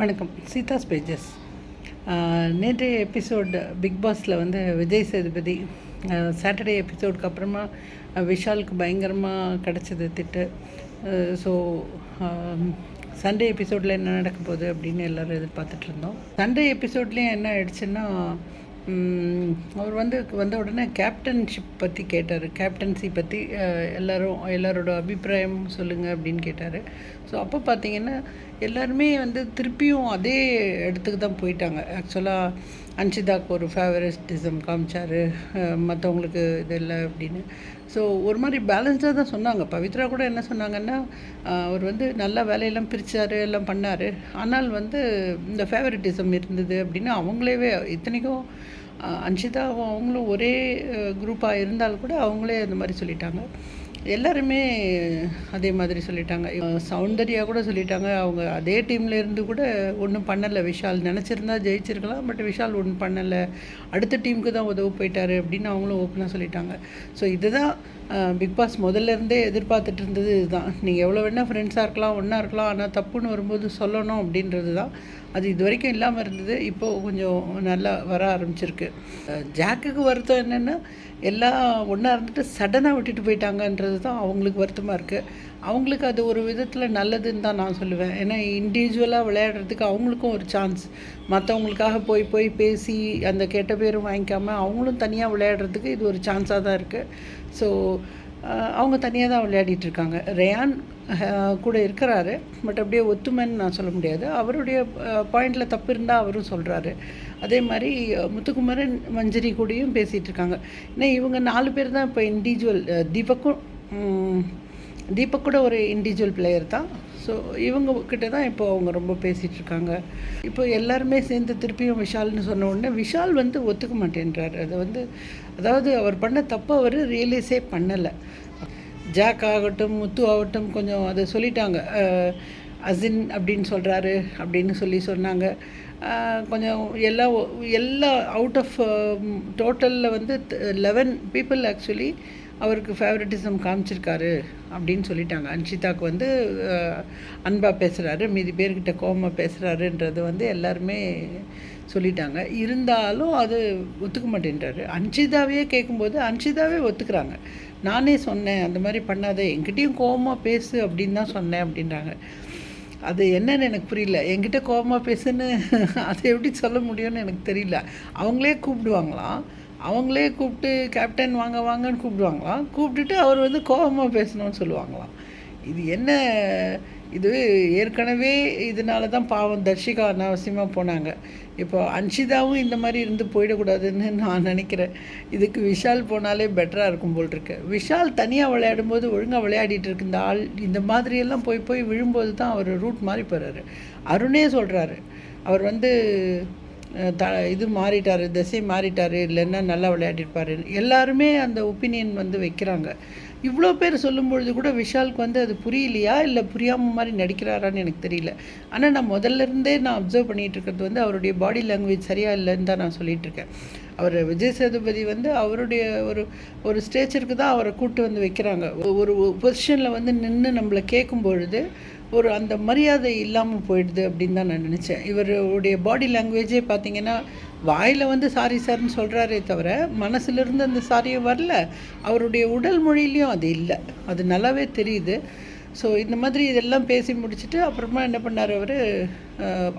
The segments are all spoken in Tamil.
வணக்கம். சீதாஸ் பேஜஸ் நேற்றைய எபிசோடு பிக் பாஸில் வந்து விஜய் சேதுபதி சாட்டர்டே எபிசோடுக்கு அப்புறமா விஷாலுக்கு பயங்கரமாக கிடச்சது திட்டு. ஸோ சண்டே எபிசோடில் என்ன நடக்க போகுது அப்படின்னு எல்லோரும் எதிர்பார்த்துட்டு இருந்தோம். சண்டே எபிசோட்லேயும் என்ன ஆயிடுச்சுன்னா அவர் வந்து வந்த உடனே கேப்டன்ஷிப் பற்றி கேட்டார். கேப்டன்சி பற்றி எல்லோரும் எல்லாரோட அபிப்பிராயம் சொல்லுங்கள் அப்படின்னு கேட்டார். ஸோ அப்போ பார்த்தீங்கன்னா எல்லாருமே வந்து திருப்பியும் அதே இடத்துக்கு தான் போயிட்டாங்க. ஆக்சுவலாக அன்ஷிதாக்கு ஒரு ஃபேவரட்டிசம் காமிச்சார். மற்றவங்களுக்கு இது இல்லை அப்படின்னு. ஸோ ஒரு மாதிரி பேலன்ஸ்டாக தான் சொன்னாங்க. பவித்ரா கூட என்ன சொன்னாங்கன்னா அவர் வந்து நல்லா வேலையெல்லாம் பிரித்தார் எல்லாம் பண்ணார். ஆனால் வந்து இந்த ஃபேவரட்டிசம் இருந்தது அப்படின்னு அவங்களேவே இத்தனைக்கும் அன்ஷிதாவும் அவங்களும் ஒரே குரூப்பாக இருந்தால் கூட அவங்களே அந்த மாதிரி சொல்லிட்டாங்க. எல்லாருமே அதே மாதிரி சொல்லிட்டாங்க. சௌந்தர்யா கூட சொல்லிட்டாங்க. அவங்க அதே டீம்ல இருந்து கூட ஒன்றும் பண்ணலை. விஷால் நினச்சிருந்தா ஜெயிச்சிருக்கலாம். பட் விஷால் ஒன்றும் பண்ணலை. அடுத்த டீமுக்கு தான் உதவு போயிட்டாரு அப்படின்னு அவங்களும் ஓப்பனாக சொல்லிட்டாங்க. ஸோ இதுதான் பிக் பாஸ் முதல்ல இருந்தே எதிர்பார்த்துட்டு இருந்தது இதுதான். நீங்கள் எவ்வளோ வேணால் ஃப்ரெண்ட்ஸாக இருக்கலாம் ஒன்றா இருக்கலாம் ஆனால் தப்புன்னு வரும்போது சொல்லணும் அப்படின்றது தான் அது இது வரைக்கும் இல்லாமல் இருந்தது. இப்போது கொஞ்சம் நல்லா வர ஆரம்பிச்சிருக்கு. ஜாக்குக்கு வருத்தம் என்னென்னா எல்லாம் ஒன்றா இருந்துட்டு சடனாக விட்டுட்டு போயிட்டாங்கன்றது தான் அவங்களுக்கு வருத்தமாக இருக்குது அவங்களுக்கு அது ஒரு விதத்தில் நல்லதுன்னு தான் நான் சொல்லுவேன். ஏன்னா இண்டிவிஜுவலாக விளையாடுறதுக்கு அவங்களுக்கும் ஒரு சான்ஸ் மற்றவங்களுக்காக போய் போய் பேசி அந்த கெட்ட பேரும் வாங்கிக்காமல் அவங்களும் தனியாக விளையாடுறதுக்கு இது ஒரு சான்ஸாக தான் இருக்குது ஸோ uh, அவங்க தனியாக தான் விளையாடிட்டு இருக்காங்க. ரேயான் uh, கூட இருக்கிறாரு. பட் அப்படியே ஒத்துமைன்னு நான் சொல்ல முடியாது. அவருடைய uh, பாயிண்டில் தப்பு இருந்தால் அவரும் சொல்கிறாரு அதே மாதிரி முத்துக்குமரன் மஞ்சரி கூடயும் பேசிகிட்டு இருக்காங்க. ஏன்னா இவங்க நாலு பேர் தான் இப்போ இண்டிவிஜுவல் தீபக்கும் தீபக் கூட ஒரு இண்டிவிஜுவல் பிளேயர் தான். ஸோ இவங்க கிட்ட தான் இப்போ அவங்க ரொம்ப பேசிகிட்ருக்காங்க இப்போ எல்லாருமே சேர்ந்து திருப்பியும் விஷால்னு சொன்ன உடனே விஷால் வந்து ஒத்துக்க மாட்டேன்றாரு. அதை வந்து அதாவது அவர் பண்ண தப்பு அவர் ரியலைஸே பண்ணலை. ஜாக் ஆகட்டும் முத்து ஆகட்டும் கொஞ்சம் அதை சொல்லிட்டாங்க. அசின் அப்படின்னு சொல்கிறாரு அப்படின்னு சொல்லி சொன்னாங்க. கொஞ்சம் எல்லா எல்லா அவுட் ஆஃப் டோட்டலில் வந்து லெவன் பீப்புள் ஆக்சுவலி அவருக்கு ஃபேவரட்டிசம் காமிச்சிருக்காரு அப்படின்னு சொல்லிட்டாங்க. அன்ஷிதாக்கு வந்து அன்பாக பேசுகிறாரு மீதி பேர்கிட்ட கோவமாக பேசுகிறாருன்றது வந்து எல்லாருமே சொல்லிட்டாங்க. இருந்தாலும் அது ஒத்துக்க மாட்டேன்றாரு. அன்ஷிதாவையே கேட்கும்போது அன்ஷிதாவே ஒத்துக்கிறாங்க. நானே சொன்னேன் அந்த மாதிரி பண்ணாத என்கிட்டேயும் கோபமாக பேசு அப்படின்னு தான் சொன்னேன் அப்படின்றாங்க. அது என்னன்னு எனக்கு புரியல. என்கிட்ட கோபமாக பேசுன்னு அதை எப்படி சொல்ல முடியும்னு எனக்கு தெரியல. அவங்களே கூப்பிடுவாங்களாம். அவங்களே கூப்பிட்டு கேப்டன் வாங்க வாங்கன்னு கூப்பிடுவாங்களாம் கூப்பிட்டுட்டு அவர் வந்து கோபமாக பேசணும்னு சொல்லுவாங்களாம் இது என்ன இது ஏற்கனவே இதனால தான் பாவம் தர்ஷிகா அனாவசியமாக போனாங்க. இப்போ அன்ஷிதாவும் இந்த மாதிரி இருந்து போயிடக்கூடாதுன்னு நான் நினைக்கிறேன். இதுக்கு விஷால் போனாலே பெட்டராக இருக்கும் போல் இருக்கு. விஷால் தனியாக விளையாடும்போது ஒழுங்காக விளையாடிட்டு இருக்கு இந்த ஆள் இந்த மாதிரியெல்லாம் போய் போய் விழும்போது தான் அவர் ரூட் மாதிரி போகிறாரு அருணே சொல்கிறாரு அவர் வந்து த இது மாறிட்டார் திசை மாறிட்டார் இல்லைன்னா நல்லா விளையாடிருப்பார். எல்லாருமே அந்த ஒப்பீனியன் வந்து வைக்கிறாங்க. இவ்வளோ பேர் சொல்லும்பொழுது கூட விஷாலுக்கு வந்து அது புரியலையா இல்லை புரியாமல் மாதிரி நடிக்கிறாரான்னு எனக்கு தெரியல. ஆனால் நான் முதல்ல இருந்தே நான் அப்சர்வ் பண்ணிகிட்டு இருக்கிறது வந்து அவருடைய பாடி லாங்குவேஜ் சரியாக இல்லைன்னு தான் நான் சொல்லிகிட்டு இருக்கேன். அவர் விஜய் சேதுபதி வந்து அவருடைய ஒரு ஒரு ஸ்டேச்சருக்கு தான் அவரை கூப்பிட்டு வந்து வைக்கிறாங்க. ஒரு பொசிஷனில் வந்து நின்று நம்மளை கேட்கும் பொழுது ஒரு அந்த மரியாதை இல்லாமல் போயிடுது அப்படின்னு தான் நான் நினச்சேன். இவருடைய பாடி லாங்குவேஜே பார்த்தீங்கன்னா வாயில் வந்து சாரி சார்னு சொல்கிறாரே தவிர மனசுலேருந்து அந்த சாரியை வரல. அவருடைய உடல் மொழியிலையும் அது இல்லை. அது நல்லாவே தெரியுது. ஸோ இந்த மாதிரி இதெல்லாம் பேசி முடிச்சுட்டு அப்புறமா என்ன பண்ணார் அவர்?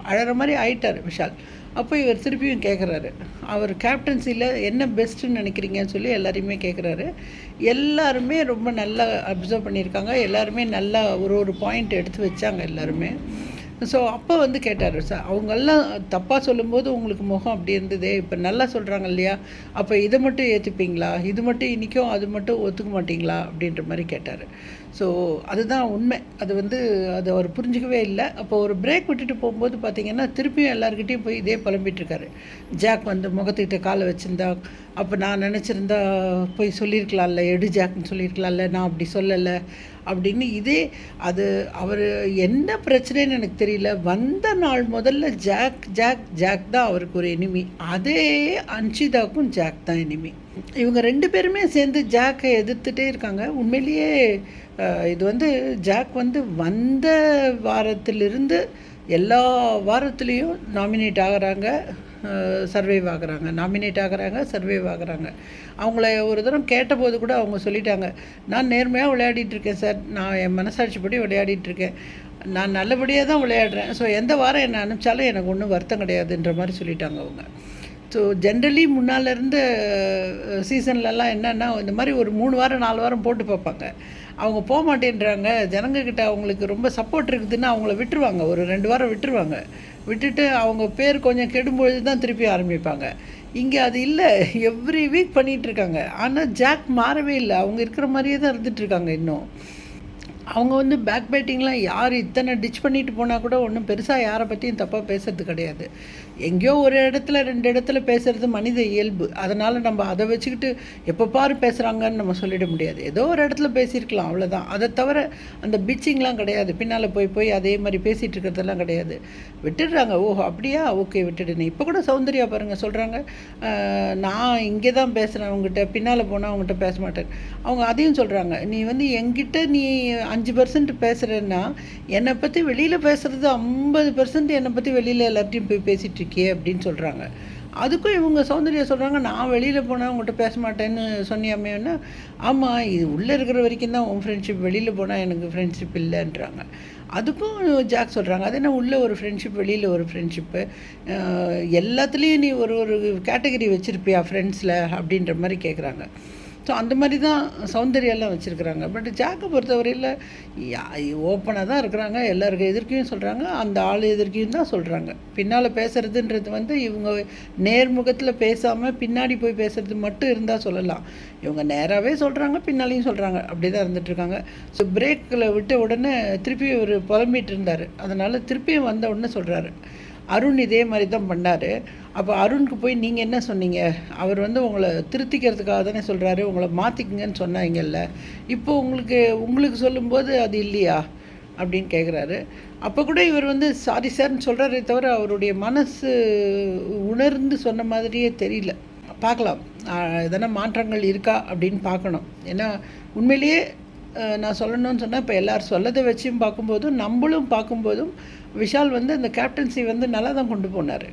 அழகிற மாதிரி ஆயிட்டார் விஷால். அப்போ இவர் திருப்பியும் கேட்குறாரு அவர் கேப்டன்சியில் என்ன பெஸ்ட்டுன்னு நினைக்கிறீங்கன்னு சொல்லி எல்லாரையுமே கேட்குறாரு எல்லாருமே ரொம்ப நல்லா அப்சர்வ் பண்ணியிருக்காங்க. எல்லாருமே நல்லா ஒரு ஒரு பாயிண்ட் எடுத்து வச்சாங்க எல்லாருமே. ஸோ அப்போ வந்து கேட்டார் சார் அவங்கெல்லாம் தப்பாக சொல்லும்போது உங்களுக்கு முகம் அப்படி இருந்ததே. இப்போ நல்லா சொல்கிறாங்க இல்லையா? அப்போ இதை மட்டும் ஏற்றுப்பீங்களா இது மட்டும் இன்றைக்கும் அது மட்டும் ஒத்துக்க மாட்டீங்களா? அப்படின்ற மாதிரி கேட்டார். ஸோ அதுதான் உண்மை. அது வந்து அது அவர் புரிஞ்சிக்கவே இல்லை. அப்போ ஒரு பிரேக் விட்டுட்டு போகும்போது பார்த்திங்கன்னா திருப்பியும் எல்லாருக்கிட்டையும் போய் இதே புலம்பிகிட்ருக்காரு ஜாக் வந்து முகத்துக்கிட்ட காலை வச்சுருந்தா அப்போ நான் நினச்சிருந்தா போய் சொல்லியிருக்கலாம்ல எடு ஜாக்னு சொல்லியிருக்கலாம்ல நான் அப்படி சொல்லலை. அப்படின்னு இதே அது அவர் என்ன பிரச்சனைன்னு எனக்கு தெரியல. வந்த நாள் முதல்ல ஜாக் ஜாக் ஜாக் தான் அவருக்கு ஒரு எனிமி அதே அன்ஷிதாக்கும் ஜாக் தான் எனிமி இவங்க ரெண்டு பேருமே சேர்ந்து ஜாக்கை எதிர்த்துட்டே இருக்காங்க. உண்மையிலேயே இது வந்து ஜாக் வந்து வந்த வாரத்திலிருந்து எல்லா வாரத்துலேயும் நாமினேட் ஆகிறாங்க. சர்வைவ் ஆகுறாங்க. நாமினேட் ஆகுறாங்க சர்வைவ் ஆகுறாங்க. அவங்கள ஒரு தரம் கேட்டபோது கூட அவங்க சொல்லிட்டாங்க நான் நேர்மையாக விளையாடிட்டுருக்கேன் சார். நான் என் மனசாட்சிப்படி விளையாடிட்டுருக்கேன் நான் நல்லபடியாக தான் விளையாடுறேன். ஸோ எந்த வாரம் என்னை அனுப்பிச்சாலும் எனக்கு ஒன்றும் வருத்தம் கிடையாதுன்ற மாதிரி சொல்லிட்டாங்க அவங்க. ஸோ ஜென்ரலி முன்னால் இருந்த சீசன்லலாம் என்னென்னா இந்த மாதிரி ஒரு மூணு வாரம் நாலு வாரம் போட்டு பார்ப்பாங்க. அவங்க போக மாட்டேன்றாங்க. ஜனங்கக்கிட்ட அவங்களுக்கு ரொம்ப சப்போர்ட் இருக்குதுன்னு அவங்கள விட்டுருவாங்க. ஒரு ரெண்டு வாரம் விட்டுருவாங்க. விட்டுட்டு அவங்க பேர் கொஞ்சம் கெடும்பொழுது தான் திருப்பி ஆரம்பிப்பாங்க. இங்கே அது இல்லை. எவ்ரி வீக் பண்ணிகிட்ருக்காங்க ஆனால் ஜாக் மாறவே இல்லை. அவங்க இருக்கிற மாதிரியே தான் இருந்துகிட்ருக்காங்க இன்னும். அவங்க வந்து பேக் பேட்டிங்லாம் யார் இத்தனை டிச் பண்ணிட்டு போனால் கூட ஒன்றும் பெருசாக யாரை பற்றியும் தப்பாக பேசுறது கிடையாது. எங்கேயோ ஒரு இடத்துல ரெண்டு இடத்துல பேசுகிறது மனித இயல்பு. அதனால் நம்ம அதை வச்சுக்கிட்டு எப்போ பாரு பேசுகிறாங்கன்னு நம்ம சொல்லிட முடியாது. ஏதோ ஒரு இடத்துல பேசியிருக்கலாம் அவ்வளோதான் அதை தவிர அந்த பிச்சிங்லாம் கிடையாது. பின்னால் போய் போய் அதே மாதிரி பேசிகிட்டு இருக்கிறதெல்லாம் கிடையாது. விட்டுடுறாங்க. ஓஹோ அப்படியா? ஓகே விட்டுடுன்னு இப்போ கூட சௌந்தர்யா பாருங்கள் சொல்கிறாங்க நான் இங்கே தான் பேசுகிறேன் அவங்ககிட்ட. பின்னால் போனால் அவங்ககிட்ட பேச மாட்டேன். அவங்க அதையும் சொல்கிறாங்க நீ வந்து எங்கிட்ட நீ அஞ்சு பர்சன்ட் பேசுகிறேன்னா என்னை பற்றி வெளியில் பேசுகிறது ஐம்பது பர்சன்ட் என்னை பற்றி வெளியில் எல்லார்ட்டையும் போய் பேசிட்டு இருக்கியே அப்படின்னு சொல்கிறாங்க அதுக்கும் இவங்க சௌந்தர்யா சொல்கிறாங்க நான் வெளியில் போனால் உங்கள்கிட்ட பேச மாட்டேன்னு சொன்னியாமேன்னா ஆமாம் இது உள்ளே இருக்கிற வரைக்கும் தான் உன் ஃப்ரெண்ட்ஷிப் வெளியில் போனால் எனக்கு ஃப்ரெண்ட்ஷிப் இல்லைன்றாங்க. அதுக்கும் ஜாக் சொல்கிறாங்க அது என்ன உள்ள ஒரு ஃப்ரெண்ட்ஷிப் வெளியில் ஒரு ஃப்ரெண்ட்ஷிப்பு எல்லாத்துலேயும் நீ ஒரு ஒரு கேட்டகரி வச்சுருப்பியா ஃப்ரெண்ட்ஸில் அப்படின்ற மாதிரி கேட்குறாங்க ஸோ அந்த மாதிரி தான் சௌந்தர்யெல்லாம் வச்சுருக்குறாங்க. பட் ஜாக்கை பொறுத்தவரையில் ஓப்பனாக தான் இருக்கிறாங்க. எல்லாருக்கும் எதிர்க்கையும் சொல்கிறாங்க அந்த ஆள் எதிர்க்கையும் தான் சொல்கிறாங்க பின்னால் பேசுகிறதுன்றது வந்து இவங்க நேர்முகத்தில் பேசாமல் பின்னாடி போய் பேசுகிறது மட்டும் இருந்தால் சொல்லலாம். இவங்க நேராகவே சொல்கிறாங்க பின்னாலையும் சொல்கிறாங்க அப்படி தான் இருந்துகிட்ருக்காங்க ஸோ பிரேக்கில் விட்ட உடனே திருப்பி ஒரு புலம்பிகிட்டு இருந்தார். அதனால் திருப்பியும் வந்த உடனே சொல்கிறாரு அருண் இதே மாதிரி தான் பண்ணார். அப்போ அருணுக்கு போய் நீங்கள் என்ன சொன்னீங்க? அவர் வந்து உங்களை திருத்திக்கிறதுக்காக தானே சொல்கிறாரு உங்களை மாற்றிக்குங்கன்னு சொன்னாங்கல்ல. இப்போ உங்களுக்கு உங்களுக்கு சொல்லும்போது அது இல்லையா? அப்படின்னு கேட்குறாரு அப்போ கூட இவர் வந்து சாரி சார்னு சொல்கிறாரே தவிர அவருடைய மனசு உணர்ந்து சொன்ன மாதிரியே தெரியல. பார்க்கலாம். எதனா மாற்றங்கள் இருக்கா? அப்படின்னு பார்க்கணும். ஏன்னா உண்மையிலேயே நான் சொல்லணும்னு சொன்னால் இப்போ எல்லோரும் சொல்லதை வச்சும் பார்க்கும்போதும் நம்மளும் பார்க்கும்போதும் விஷால் வந்து அந்த கேப்டன்சி வந்து நல்லா தான் கொண்டு போனார்.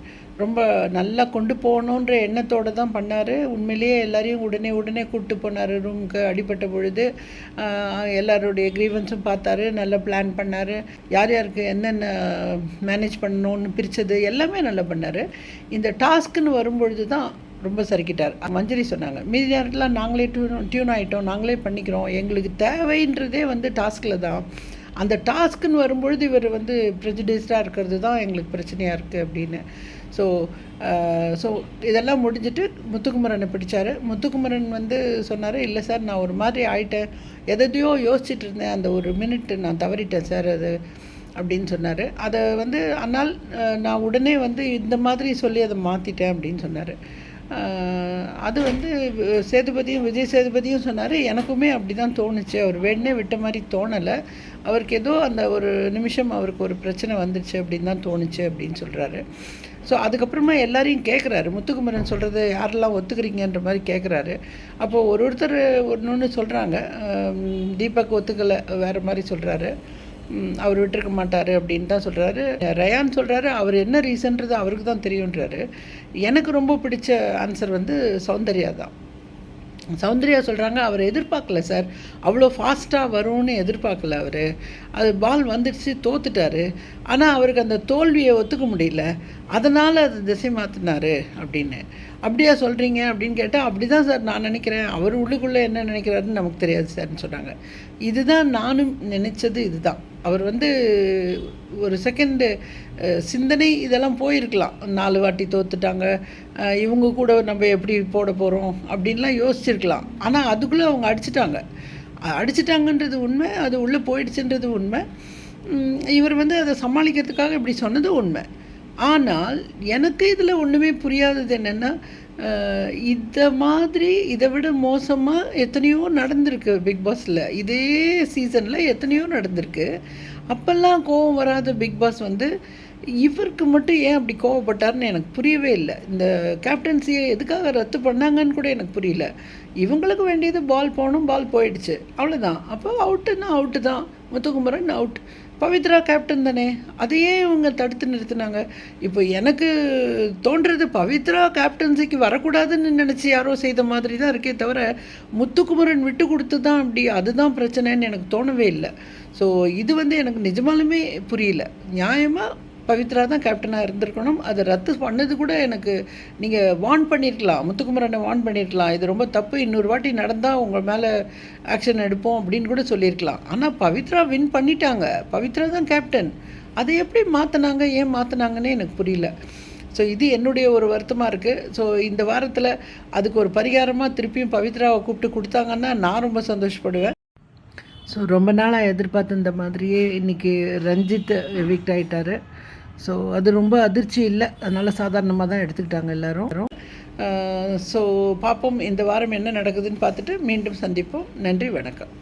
ரொம்ப நல்லா கொண்டு போகணுன்ற எண்ணத்தோடு தான் பண்ணார். உண்மையிலேயே எல்லாரையும் உடனே உடனே கூப்பிட்டு போனார் ரூமுக்கு அடிபட்ட பொழுது. எல்லாருடைய க்ரீவன்ஸும் பார்த்தாரு. நல்லா பிளான் பண்ணார். யார் யாருக்கு என்னென்ன மேனேஜ் பண்ணணும்னு பிரித்தது எல்லாமே நல்லா பண்ணார். இந்த டாஸ்க்குன்னு வரும்பொழுது தான் ரொம்ப சறுக்கிட்டார். மஞ்சரி சொன்னாங்க மீதி நேரத்தில் நாங்களே டியூன் டியூன் ஆகிட்டோம் நாங்களே பண்ணிக்கிறோம். எங்களுக்கு தேவைன்றதே வந்து டாஸ்கில் தான். அந்த டாஸ்க்குன்னு வரும்பொழுது இவர் வந்து ப்ரெஜிடைஸ்டாக இருக்கிறது தான் எங்களுக்கு பிரச்சனையாக இருக்குது அப்படின்னு. ஸோ ஸோ uh, இதெல்லாம் முடிஞ்சுட்டு முத்துக்குமரனை பிடிச்சார். முத்துக்குமரன் வந்து சொன்னார் இல்லை சார் நான் ஒரு மாதிரி ஆயிட்டேன். எதையோ யோசிச்சுட்டு இருந்தேன். அந்த ஒரு மினிட் நான் தவறிட்டேன் சார் அது அப்படின்னு சொன்னார். அதை வந்து ஆனால் நான் உடனே வந்து இந்த மாதிரி சொல்லி அதை மாற்றிட்டேன் அப்படின்னு சொன்னார். அது வந்து சேதுபதியும் விஜய் சேதுபதியும் சொன்னார் எனக்குமே அப்படி தான் தோணுச்சு. அவர் வேணே விட்ட மாதிரி தோணலை. அவருக்கு ஏதோ அந்த ஒரு நிமிஷம் அவருக்கு ஒரு பிரச்சனை வந்துச்சு அப்படின்னு தான் தோணுச்சு அப்படின்னு சொல்கிறாரு ஸோ அதுக்கப்புறமா எல்லாரையும் கேட்குறாரு முத்துக்குமரன் சொல்கிறது யாரெல்லாம் ஒத்துக்கிறீங்கன்ற மாதிரி கேட்குறாரு அப்போது ஒரு ஒருத்தர் ஒன்று ஒன்று சொல்கிறாங்க தீபக் ஒத்துக்கலை வேறு மாதிரி சொல்கிறாரு அவர் விட்டுருக்க மாட்டார் அப்படின்னு தான் சொல்கிறாரு ரயான் சொல்கிறாரு அவர் என்ன ரீசன்றது அவருக்கு தான் தெரியுன்றாரு எனக்கு ரொம்ப பிடிச்ச ஆன்சர் வந்து சௌந்தர்யா தான். சௌந்தர்யா சொல்கிறாங்க அவர் எதிர்பார்க்கல சார். அவ்வளோ ஃபாஸ்ட்டாக வரும்னு எதிர்பார்க்கல அவர். அது பால் வந்துடுச்சு தோத்துட்டார். ஆனால் அவருக்கு அந்த தோல்வியை ஒத்துக்க முடியல. அதனால் அது திசை மாற்றினார் அப்படின்னு. அப்படியா சொல்கிறீங்க அப்படின்னு கேட்டால் அப்படி தான் சார் நான் நினைக்கிறேன். அவர் உள்ளுக்குள்ளே என்ன நினைக்கிறாருன்னு நமக்கு தெரியாது சார்னு சொன்னாங்க. இதுதான் நானும் நினச்சது இதுதான். அவர் வந்து ஒரு செகண்டு சிந்தனை இதெல்லாம் போயிருக்கலாம். நாலு வாட்டி தோத்துட்டாங்க. இவங்க கூட நம்ம எப்படி போட போகிறோம் அப்படின்லாம் யோசிச்சிருக்கலாம். ஆனால் அதுக்குள்ளே அவங்க அடிச்சிட்டாங்க. அடிச்சிட்டாங்கன்றது உண்மை அது உள்ளே போயிடுச்சுன்றது உண்மை. இவர் வந்து அதை சமாளிக்கிறதுக்காக இப்படி சொன்னது உண்மை. ஆனால் எனக்கு இதில் ஒன்றுமே புரியாதது என்னென்னா இந்த மாதிரி இதை விட மோசமாக எத்தனையோ நடந்திருக்கு பிக் பாஸில் இதே சீசனில் எத்தனையோ நடந்திருக்கு. அப்போல்லாம் கோவம் வராத பிக் பாஸ் வந்து இவருக்கு மட்டும் ஏன் அப்படி கோவப்பட்டார்னு எனக்கு புரியவே இல்லை. இந்த கேப்டன்சியை எதுக்காக ரத்து பண்ணாங்கன்னு கூட எனக்கு புரியல. இவங்களுக்கு வேண்டியது பால் போகணும் பால் போயிடுச்சு. அவ்வளோதான் அப்போ அவுட்டுன்னா அவுட்டு தான். முத்துக்குமரன் அவுட் பவித்ரா கேப்டன் தானே? அதையே இவங்க தடுத்து நிறுத்தினாங்க. இப்போ எனக்கு தோன்றது பவித்ரா கேப்டன்சிக்கு வரக்கூடாதுன்னு நினச்சி யாரோ செய்த மாதிரி தான் இருக்கே தவிர முத்துக்குமரன் விட்டு கொடுத்து தான் அப்படி அதுதான் பிரச்சனைன்னு எனக்கு தோணவே இல்லை. ஸோ இது வந்து எனக்கு நிஜமாலுமே புரியல. நியாயமாக பவித்ரா தான் கேப்டனாக இருந்திருக்கணும். அதை ரத்து பண்ணது கூட எனக்கு நீங்கள் வார்ன் பண்ணியிருக்கலாம் முத்துக்குமரனை வார்ன் பண்ணியிருக்கலாம் இது ரொம்ப தப்பு. இன்னொரு வாட்டி நடந்தால் உங்கள் மேலே ஆக்ஷன் எடுப்போம் அப்படின்னு கூட சொல்லியிருக்கலாம் ஆனால் பவித்ரா வின் பண்ணிட்டாங்க. பவித்ரா தான் கேப்டன் அதை எப்படி மாற்றினாங்க ஏன் மாற்றினாங்கன்னே எனக்கு புரியல. ஸோ இது என்னுடைய ஒரு வருத்தமாக இருக்குது ஸோ இந்த வாரத்தில் அதுக்கு ஒரு பரிகாரமாக திருப்பியும் பவித்ராவை கூப்பிட்டு கொடுத்தாங்கன்னா நான் ரொம்ப சந்தோஷப்படுவேன். ஸோ ரொம்ப நாளாக எதிர்பார்த்த இந்த மாதிரியே இன்றைக்கி ரஞ்சித் எவிக்ட் ஆகிட்டார் ஸோ அது ரொம்ப அதிர்ச்சி இல்லை. அதனால் சாதாரணமாக தான் எடுத்துக்கிட்டாங்க எல்லோரும். ஸோ uh, பார்ப்போம் இந்த வாரம் என்ன நடக்குதுன்னு பார்த்துட்டு மீண்டும் சந்திப்போம். நன்றி வணக்கம்.